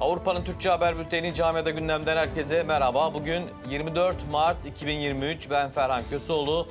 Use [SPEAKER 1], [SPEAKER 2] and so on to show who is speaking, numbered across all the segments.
[SPEAKER 1] Avrupa'nın Türkçe Haber Bülteni Camiada Gündem'den herkese merhaba. Bugün 24 Mart 2023. Ben Ferhan Köseoğlu.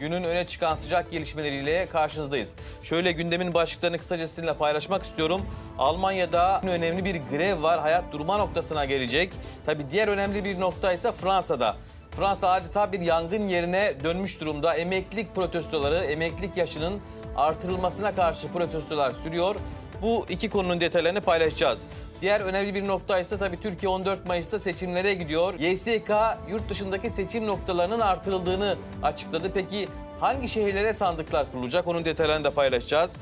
[SPEAKER 1] Günün öne çıkan sıcak gelişmeleriyle karşınızdayız. Şöyle gündemin başlıklarını kısaca sizinle paylaşmak istiyorum. Almanya'da önemli bir grev var. Hayat durma noktasına gelecek. Tabii diğer önemli bir nokta ise Fransa'da. Fransa adeta bir yangın yerine dönmüş durumda. Emeklilik protestoları, emeklilik yaşının artırılmasına karşı protestolar sürüyor. Bu iki konunun detaylarını paylaşacağız. Diğer önemli bir nokta ise tabii Türkiye 14 Mayıs'ta seçimlere gidiyor. YSK yurt dışındaki seçim noktalarının artırıldığını açıkladı. Peki hangi şehirlere sandıklar kurulacak? Onun detaylarını da paylaşacağız.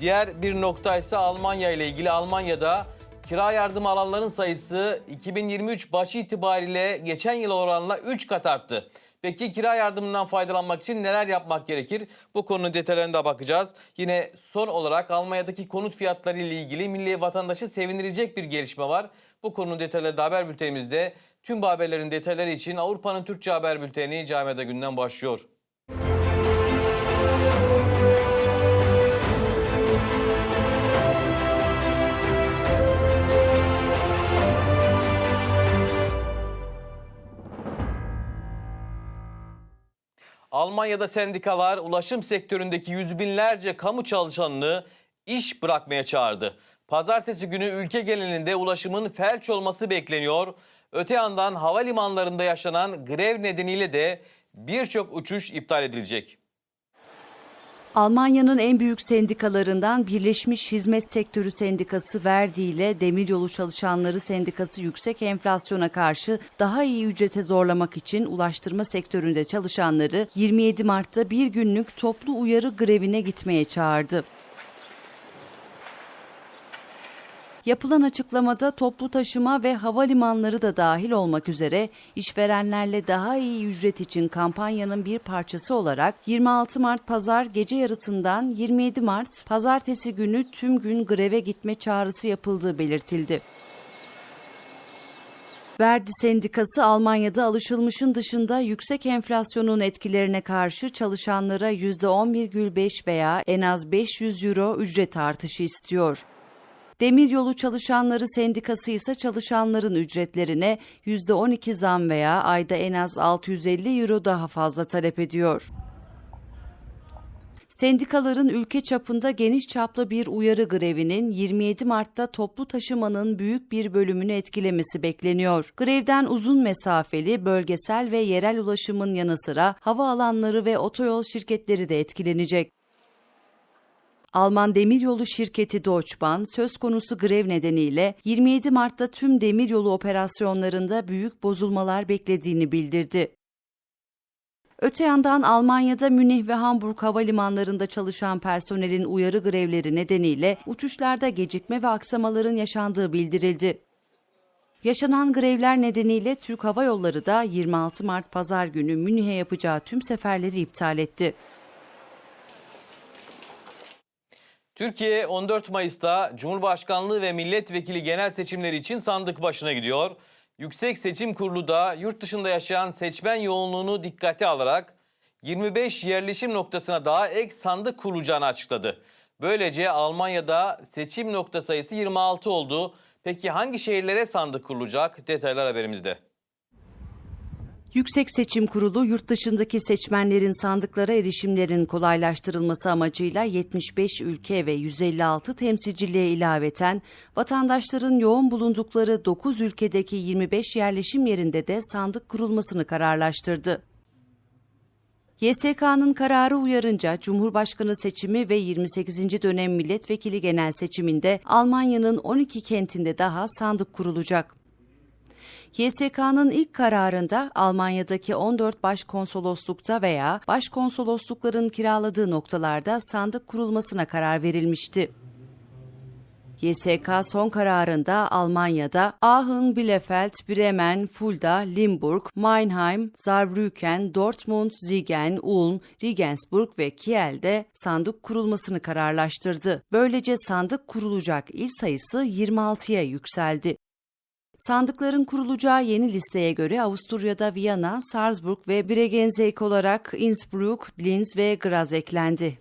[SPEAKER 1] Diğer bir nokta ise Almanya ile ilgili Almanya'da kira yardımı alanların sayısı 2023 başı itibariyle geçen yıl oranla 3 kat arttı. Peki kira yardımından faydalanmak için neler yapmak gerekir? Bu konunun detaylarına bakacağız. Yine son olarak Almanya'daki konut fiyatları ile ilgili milli vatandaşı sevindirecek bir gelişme var. Bu konunun detayları da haber bültenimizde. Tüm bu haberlerin detayları için Avrupa'nın Türkçe Haber Bülteni Camiada Günden başlıyor. Almanya'da sendikalar ulaşım sektöründeki yüz binlerce kamu çalışanını iş bırakmaya çağırdı. Pazartesi günü ülke genelinde ulaşımın felç olması bekleniyor. Öte yandan havalimanlarında yaşanan grev nedeniyle de birçok uçuş iptal edilecek.
[SPEAKER 2] Almanya'nın en büyük sendikalarından Birleşmiş Hizmet Sektörü Sendikası Verdi ile Demiryolu Çalışanları Sendikası yüksek enflasyona karşı daha iyi ücrete zorlamak için ulaştırma sektöründe çalışanları 27 Mart'ta bir günlük toplu uyarı grevine gitmeye çağırdı. Yapılan açıklamada toplu taşıma ve havalimanları da dahil olmak üzere işverenlerle daha iyi ücret için kampanyanın bir parçası olarak 26 Mart pazar gece yarısından 27 Mart pazartesi günü tüm gün greve gitme çağrısı yapıldığı belirtildi. Verdi Sendikası Almanya'da alışılmışın dışında yüksek enflasyonun etkilerine karşı çalışanlara %10,5 veya en az 500 euro ücret artışı istiyor. Demiryolu Çalışanları Sendikası ise çalışanların ücretlerine %12 zam veya ayda en az 650 euro daha fazla talep ediyor. Sendikaların ülke çapında geniş çaplı bir uyarı grevinin 27 Mart'ta toplu taşımanın büyük bir bölümünü etkilemesi bekleniyor. Grevden uzun mesafeli, bölgesel ve yerel ulaşımın yanı sıra havaalanları ve otoyol şirketleri de etkilenecek. Alman demiryolu şirketi Deutsche Bahn söz konusu grev nedeniyle 27 Mart'ta tüm demiryolu operasyonlarında büyük bozulmalar beklediğini bildirdi. Öte yandan Almanya'da Münih ve Hamburg havalimanlarında çalışan personelin uyarı grevleri nedeniyle uçuşlarda gecikme ve aksamaların yaşandığı bildirildi. Yaşanan grevler nedeniyle Türk Hava Yolları da 26 Mart pazar günü Münih'e yapacağı tüm seferleri iptal etti.
[SPEAKER 1] Türkiye 14 Mayıs'ta Cumhurbaşkanlığı ve milletvekili genel seçimleri için sandık başına gidiyor. Yüksek Seçim Kurulu da yurt dışında yaşayan seçmen yoğunluğunu dikkate alarak 25 yerleşim noktasına daha ek sandık kurulacağını açıkladı. Böylece Almanya'da seçim nokta sayısı 26 oldu. Peki hangi şehirlere sandık kurulacak? Detaylar haberimizde.
[SPEAKER 2] Yüksek Seçim Kurulu yurt dışındaki seçmenlerin sandıklara erişimlerin kolaylaştırılması amacıyla 75 ülke ve 156 temsilciliğe ilaveten vatandaşların yoğun bulundukları 9 ülkedeki 25 yerleşim yerinde de sandık kurulmasını kararlaştırdı. YSK'nın kararı uyarınca Cumhurbaşkanı seçimi ve 28. dönem milletvekili genel seçiminde Almanya'nın 12 kentinde daha sandık kurulacak. YSK'nın ilk kararında Almanya'daki 14 başkonsoloslukta veya başkonsoloslukların kiraladığı noktalarda sandık kurulmasına karar verilmişti. YSK son kararında Almanya'da Aachen, Bielefeld, Bremen, Fulda, Limburg, Mannheim, Saarbrücken, Dortmund, Siegen, Ulm, Regensburg ve Kiel'de sandık kurulmasını kararlaştırdı. Böylece sandık kurulacak il sayısı 26'ya yükseldi. Sandıkların kurulacağı yeni listeye göre Avusturya'da Viyana, Salzburg ve Bregenzerk olarak Innsbruck, Linz ve Graz eklendi.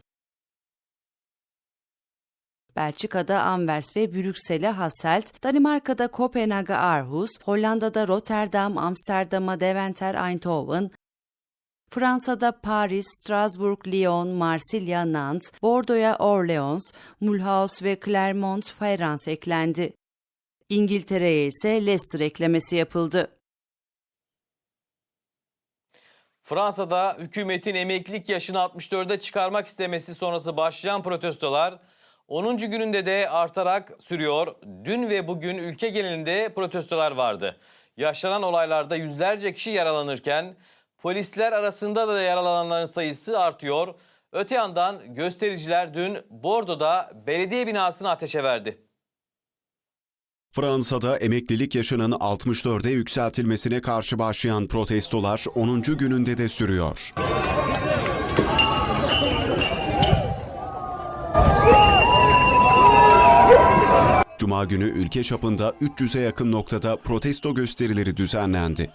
[SPEAKER 2] Belçika'da Anvers ve Brüksel'e Hasselt, Danimarka'da Kopenhag'a Aarhus, Hollanda'da Rotterdam, Amsterdam'a Deventer Eindhoven, Fransa'da Paris, Strasbourg, Lyon, Marsilya, Nantes, Bordeaux'a Orleans, Mulhouse ve Clermont-Ferrand eklendi. İngiltere'ye ise Leicester eklemesi yapıldı.
[SPEAKER 1] Fransa'da hükümetin emeklilik yaşını 64'e çıkarmak istemesi sonrası başlayan protestolar 10. gününde de artarak sürüyor. Dün ve bugün ülke genelinde protestolar vardı. Yaşanan olaylarda yüzlerce kişi yaralanırken polisler arasında da yaralananların sayısı artıyor. Öte yandan göstericiler dün Bordo'da belediye binasını ateşe verdi.
[SPEAKER 3] Fransa'da emeklilik yaşının 64'e yükseltilmesine karşı başlayan protestolar 10. gününde de sürüyor. Cuma günü ülke çapında 300'e yakın noktada protesto gösterileri düzenlendi.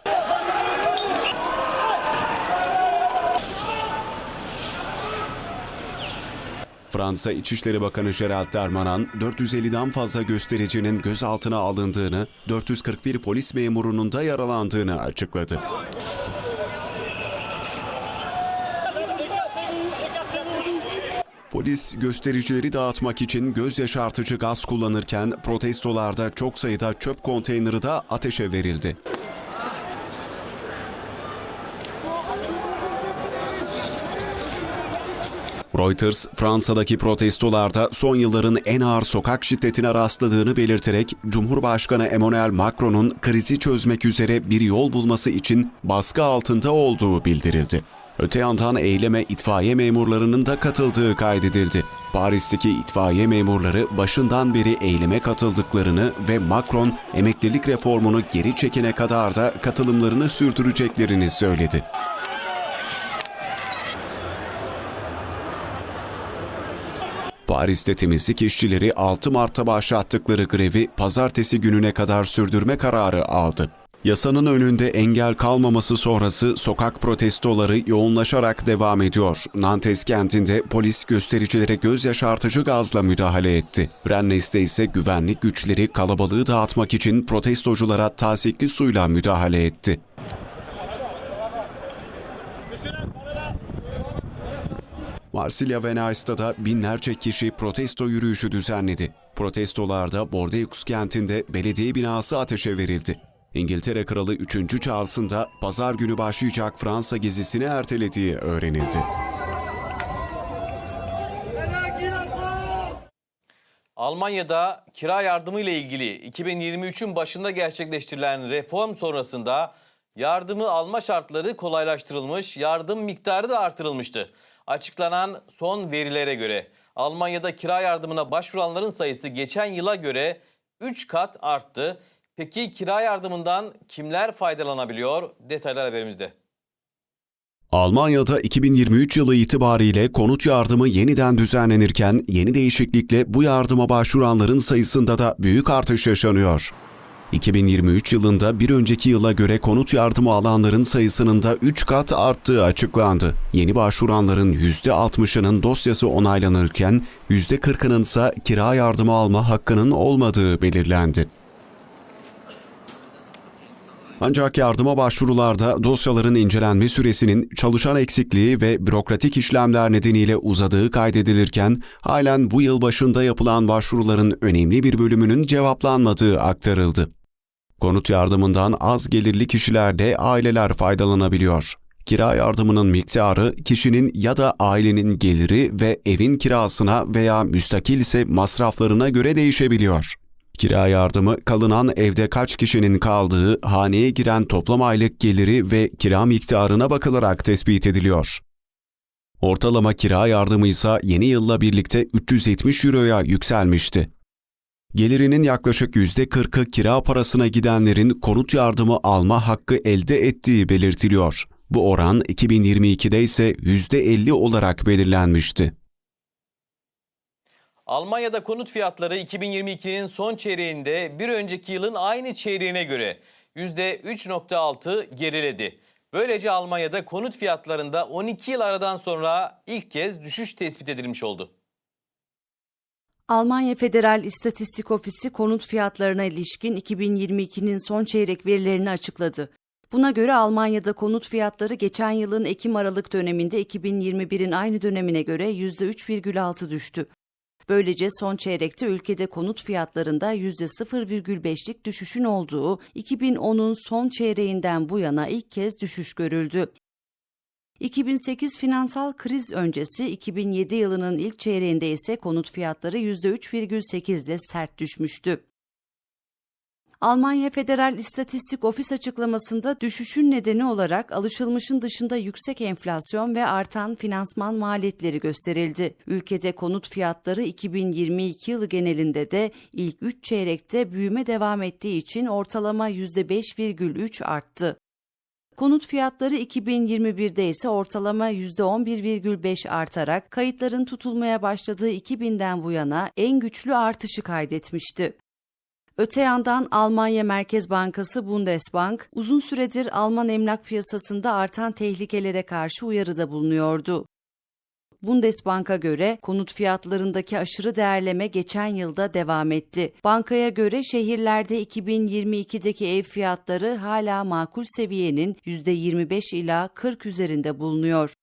[SPEAKER 3] Fransa İçişleri Bakanı Gerald Darmanin, 450'den fazla göstericinin gözaltına alındığını, 441 polis memurunun da yaralandığını açıkladı. Polis göstericileri dağıtmak için göz yaşartıcı gaz kullanırken protestolarda çok sayıda çöp konteyneri de ateşe verildi. Reuters, Fransa'daki protestolarda son yılların en ağır sokak şiddetine rastladığını belirterek Cumhurbaşkanı Emmanuel Macron'un krizi çözmek üzere bir yol bulması için baskı altında olduğu bildirildi. Öte yandan eyleme itfaiye memurlarının da katıldığı kaydedildi. Paris'teki itfaiye memurları başından beri eyleme katıldıklarını ve Macron emeklilik reformunu geri çekene kadar da katılımlarını sürdüreceklerini söyledi. Paris'te temizlik işçileri 6 Mart'ta başlattıkları grevi pazartesi gününe kadar sürdürme kararı aldı. Yasanın önünde engel kalmaması sonrası sokak protestoları yoğunlaşarak devam ediyor. Nantes kentinde polis göstericilere göz yaşartıcı gazla müdahale etti. Rennes'te ise güvenlik güçleri kalabalığı dağıtmak için protestoculara tazikli suyla müdahale etti. Marsilya ve Nice'da da binlerce kişi protesto yürüyüşü düzenledi. Protestolarda Bordeaux kentinde belediye binası ateşe verildi. İngiltere Kralı 3. Charles'ın da pazar günü başlayacak Fransa gezisini ertelediği öğrenildi.
[SPEAKER 1] Almanya'da kira yardımı ile ilgili 2023'ün başında gerçekleştirilen reform sonrasında yardımı alma şartları kolaylaştırılmış, yardım miktarı da artırılmıştı. Açıklanan son verilere göre Almanya'da kira yardımına başvuranların sayısı geçen yıla göre 3 kat arttı. Peki kira yardımından kimler faydalanabiliyor? Detaylar haberimizde.
[SPEAKER 3] Almanya'da 2023 yılı itibariyle konut yardımı yeniden düzenlenirken yeni değişiklikle bu yardıma başvuranların sayısında da büyük artış yaşanıyor. 2023 yılında bir önceki yıla göre konut yardımı alanların sayısının da 3 kat arttığı açıklandı. Yeni başvuranların %60'ının dosyası onaylanırken %40'ının ise kira yardımı alma hakkının olmadığı belirlendi. Ancak yardıma başvurularda dosyaların incelenme süresinin çalışan eksikliği ve bürokratik işlemler nedeniyle uzadığı kaydedilirken halen bu yıl başında yapılan başvuruların önemli bir bölümünün cevaplanmadığı aktarıldı. Konut yardımından az gelirli kişiler de aileler faydalanabiliyor. Kira yardımının miktarı kişinin ya da ailenin geliri ve evin kirasına veya müstakil ise masraflarına göre değişebiliyor. Kira yardımı kalınan evde kaç kişinin kaldığı, haneye giren toplam aylık geliri ve kira miktarına bakılarak tespit ediliyor. Ortalama kira yardımı ise yeni yılla birlikte 370 euroya yükselmişti. Gelirinin yaklaşık %40'ı kira parasına gidenlerin konut yardımı alma hakkı elde ettiği belirtiliyor. Bu oran 2022'de ise %50 olarak belirlenmişti.
[SPEAKER 1] Almanya'da konut fiyatları 2022'nin son çeyreğinde bir önceki yılın aynı çeyreğine göre %3.6 geriledi. Böylece Almanya'da konut fiyatlarında 12 yıl aradan sonra ilk kez düşüş tespit edilmiş oldu.
[SPEAKER 2] Almanya Federal İstatistik Ofisi konut fiyatlarına ilişkin 2022'nin son çeyrek verilerini açıkladı. Buna göre Almanya'da konut fiyatları geçen yılın Ekim-Aralık döneminde 2021'in aynı dönemine göre %3,6 düştü. Böylece son çeyrekte ülkede konut fiyatlarında %0,5'lik düşüşün olduğu 2010'un son çeyreğinden bu yana ilk kez düşüş görüldü. 2008 finansal kriz öncesi 2007 yılının ilk çeyreğinde ise konut fiyatları %3,8 ile sert düşmüştü. Almanya Federal İstatistik Ofis açıklamasında düşüşün nedeni olarak alışılmışın dışında yüksek enflasyon ve artan finansman maliyetleri gösterildi. Ülkede konut fiyatları 2022 yılı genelinde de ilk 3 çeyrekte büyüme devam ettiği için ortalama %5,3 arttı. Konut fiyatları 2021'de ise ortalama %11,5 artarak kayıtların tutulmaya başladığı 2000'den bu yana en güçlü artışı kaydetmişti. Öte yandan Almanya Merkez Bankası Bundesbank uzun süredir Alman emlak piyasasında artan tehlikelere karşı uyarıda bulunuyordu. Bundesbank'a göre konut fiyatlarındaki aşırı değerleme geçen yılda devam etti. Bankaya göre şehirlerde 2022'deki ev fiyatları hala makul seviyenin %25 ila 40 üzerinde bulunuyor.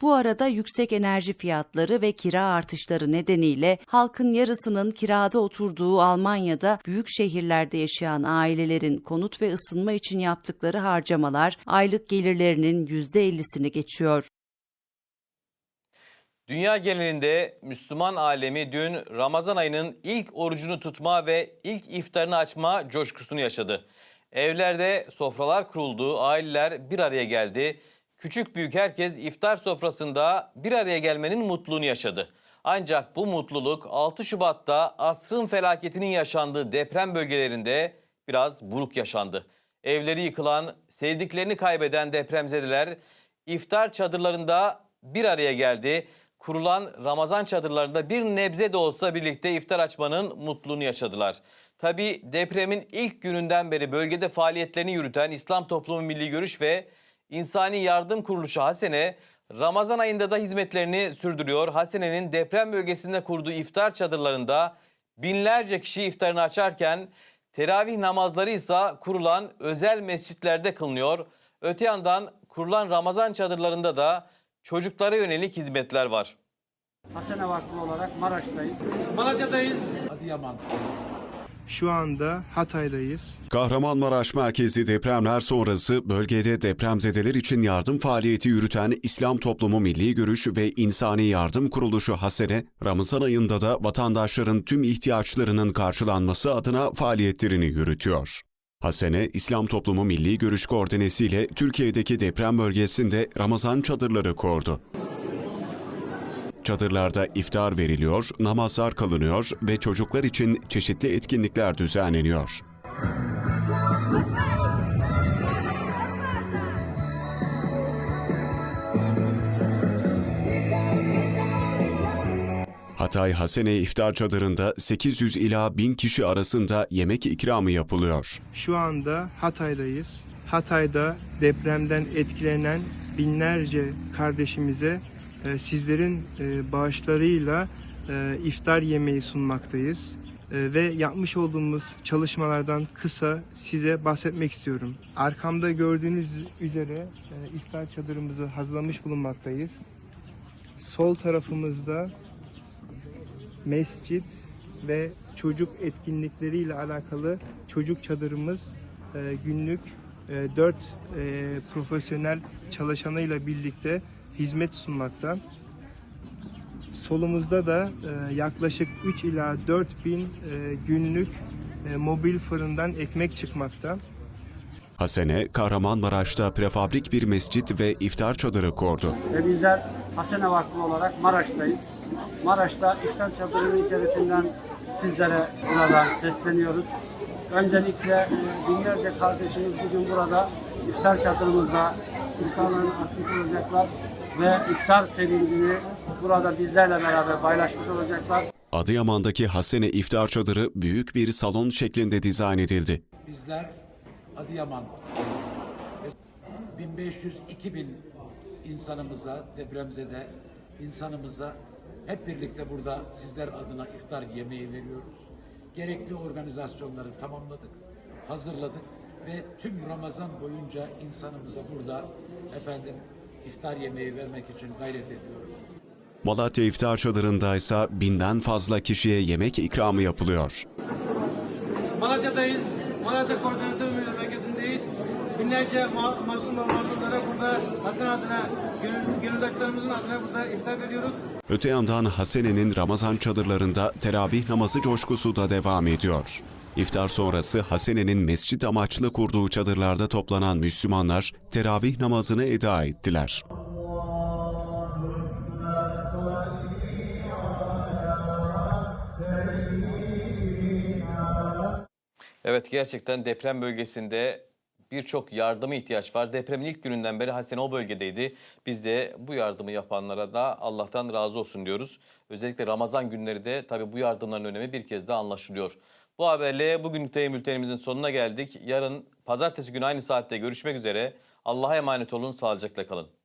[SPEAKER 2] Bu arada yüksek enerji fiyatları ve kira artışları nedeniyle halkın yarısının kirada oturduğu Almanya'da büyük şehirlerde yaşayan ailelerin konut ve ısınma için yaptıkları harcamalar aylık gelirlerinin %50'sini geçiyor.
[SPEAKER 1] Dünya genelinde Müslüman alemi dün Ramazan ayının ilk orucunu tutma ve ilk iftarını açma coşkusunu yaşadı. Evlerde sofralar kuruldu, aileler bir araya geldi. Küçük büyük herkes iftar sofrasında bir araya gelmenin mutluluğunu yaşadı. Ancak bu mutluluk 6 Şubat'ta asrın felaketinin yaşandığı deprem bölgelerinde biraz buruk yaşandı. Evleri yıkılan, sevdiklerini kaybeden depremzedeler iftar çadırlarında bir araya geldi. Kurulan Ramazan çadırlarında bir nebze de olsa birlikte iftar açmanın mutluluğunu yaşadılar. Tabi depremin ilk gününden beri bölgede faaliyetlerini yürüten İslam Toplumu Milli Görüş ve İnsani Yardım Kuruluşu Hasene Ramazan ayında da hizmetlerini sürdürüyor. Hasene'nin deprem bölgesinde kurduğu iftar çadırlarında binlerce kişi iftarını açarken teravih namazları ise kurulan özel mescitlerde kılınıyor. Öte yandan kurulan Ramazan çadırlarında da çocuklara yönelik hizmetler var.
[SPEAKER 4] Hasene Vakfı olarak Maraş'tayız. Malatya'dayız.
[SPEAKER 5] Adıyaman'dayız.
[SPEAKER 6] Şu anda Hatay'dayız.
[SPEAKER 3] Kahramanmaraş merkezi depremler sonrası bölgede depremzedeler için yardım faaliyeti yürüten İslam Toplumu Milli Görüş ve İnsani Yardım Kuruluşu Hasene, Ramazan ayında da vatandaşların tüm ihtiyaçlarının karşılanması adına faaliyetlerini yürütüyor. Hasene, İslam Toplumu Milli Görüş koordinesiyle Türkiye'deki deprem bölgesinde Ramazan çadırları kurdu. Çadırlarda iftar veriliyor, namazlar kılınıyor ve çocuklar için çeşitli etkinlikler düzenleniyor. Hatay Hasene iftar çadırında 800 ila 1000 kişi arasında yemek ikramı yapılıyor.
[SPEAKER 6] Şu anda Hatay'dayız. Hatay'da depremden etkilenen binlerce kardeşimize e, sizlerin e, bağışlarıyla e, iftar yemeği sunmaktayız. Ve yapmış olduğumuz çalışmalardan kısa size bahsetmek istiyorum. Arkamda gördüğünüz üzere iftar çadırımızı hazırlamış bulunmaktayız. Sol tarafımızda mescit ve çocuk etkinlikleriyle alakalı çocuk çadırımız e, günlük 4 profesyonel çalışanıyla birlikte hizmet sunmakta. Solumuzda da e, yaklaşık 3 ila 4 bin e, günlük e, mobil fırından ekmek çıkmakta.
[SPEAKER 3] Hasene, Kahramanmaraş'ta prefabrik bir mescit ve iftar çadırı kurdu.
[SPEAKER 4] Ve bizler Hasene Vakfı olarak Maraş'tayız. Maraş'ta iftar çadırının içerisinden sizlere burada sesleniyoruz. Öncelikle e, binlerce kardeşimiz bugün burada iftar çadırımızda iftarlarını aktif olacaklar ve iftar sevincini burada bizlerle beraber paylaşmış olacaklar.
[SPEAKER 3] Adıyaman'daki Hasene iftar çadırı büyük bir salon şeklinde dizayn edildi.
[SPEAKER 5] Bizler Adıyaman'dayız. Ve 1500-2000 insanımıza, depremzede insanımıza hep birlikte burada sizler adına iftar yemeği veriyoruz. Gerekli organizasyonları tamamladık, hazırladık ve tüm Ramazan boyunca insanımıza burada efendim iftar yemeği vermek için gayret ediyoruz.
[SPEAKER 3] Malatya iftar çadırında ise binden fazla kişiye yemek ikramı yapılıyor.
[SPEAKER 7] Malatya'dayız. Malatya Koordinatör Merkezi'ndeyiz. Binlerce ma- mazlum ve mağdurlara burada Hasan adına, gönül, gönüldaşlarımızın adına burada iftar veriyoruz.
[SPEAKER 3] Öte yandan Hasene'nin Ramazan çadırlarında teravih namazı coşkusu da devam ediyor. İftar sonrası Hasene'nin mescit amaçlı kurduğu çadırlarda toplanan Müslümanlar teravih namazını eda ettiler.
[SPEAKER 1] Evet gerçekten deprem bölgesinde birçok yardıma ihtiyaç var. Depremin ilk gününden beri Hasene o bölgedeydi. Biz de bu yardımı yapanlara da Allah'tan razı olsun diyoruz. Özellikle Ramazan günleri de tabii bu yardımların önemi bir kez daha anlaşılıyor. Bu haberle bugünkü teyim bültenimizin sonuna geldik. Yarın pazartesi günü aynı saatte görüşmek üzere. Allah'a emanet olun, sağlıcakla kalın.